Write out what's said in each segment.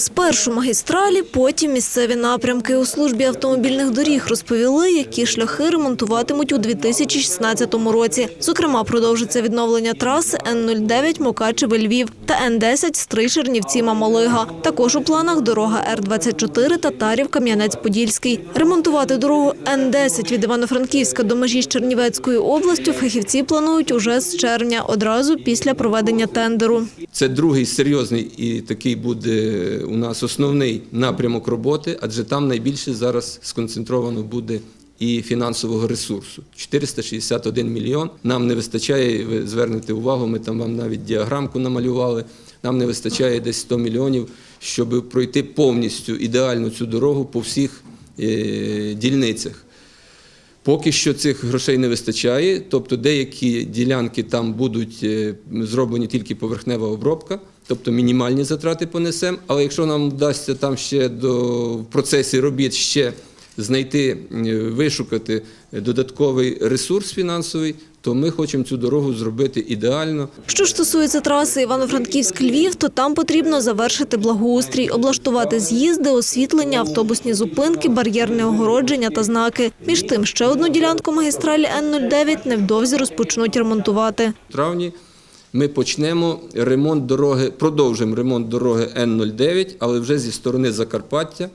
Спершу магістралі, потім місцеві напрямки. У службі автомобільних доріг розповіли, які шляхи ремонтуватимуть у 2016 році. Зокрема, продовжиться відновлення траси Н-09 Мукачеве-Львів та Н-10 Стрий Чернівці Мамалига. Також у планах дорога Р-24 Татарів Кам'янець-Подільський. Ремонтувати дорогу Н-10 від Івано-Франківська до межі з Чернівецькою областю фахівці планують уже з червня, одразу після проведення тендеру. Це другий серйозний і такий буде у нас основний напрямок роботи, адже там найбільше зараз сконцентровано буде і фінансового ресурсу. 461 мільйон. Нам не вистачає, ви звернете увагу, ми там вам навіть діаграмку намалювали. Нам не вистачає десь 100 мільйонів, щоб пройти повністю ідеально цю дорогу по всіх е, дільницях. Поки що цих грошей не вистачає, тобто деякі ділянки там будуть е, зроблені тільки поверхнева обробка, тобто мінімальні затрати понесемо. Але якщо нам вдасться там ще до, в процесі робіт ще знайти, е, вишукати додатковий ресурс фінансовий, то ми хочемо цю дорогу зробити ідеально. Що ж стосується траси Івано-Франківськ-Львів, то там потрібно завершити благоустрій, облаштувати з'їзди, освітлення, автобусні зупинки, бар'єрне огородження та знаки. Між тим, ще одну ділянку магістралі Н-09 невдовзі розпочнуть ремонтувати. Травні ми почнемо ремонт дороги, продовжимо ремонт дороги Н-09, але вже зі сторони Закарпаття,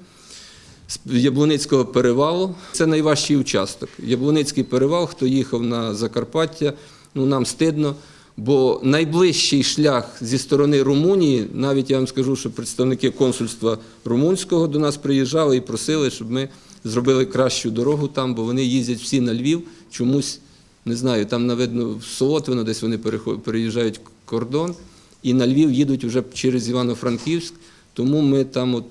з Яблуницького перевалу. Це найважчий участок. Яблуницький перевал, хто їхав на Закарпаття, ну нам стидно. Бо найближчий шлях зі сторони Румунії, навіть я вам скажу, що представники консульства румунського до нас приїжджали і просили, щоб ми зробили кращу дорогу там, бо вони їздять всі на Львів чомусь не знаю, там наведно в Солотвино десь вони переїжджають кордон, і на Львів їдуть вже через Івано-Франківськ. Тому ми там от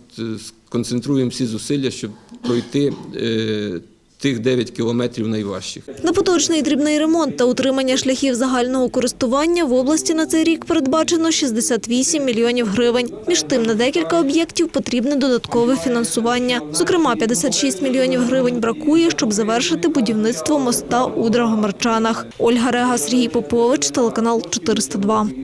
концентруємо всі зусилля, щоб пройти е, тих 9 кілометрів найважчих. На поточний дрібний ремонт та утримання шляхів загального користування в області на цей рік передбачено 68 мільйонів гривень. Між тим, на декілька об'єктів потрібне додаткове фінансування. Зокрема, 56 мільйонів гривень бракує, щоб завершити будівництво моста у Драгомарчанах. Ольга Рега, Сергій Попович, телеканал 402.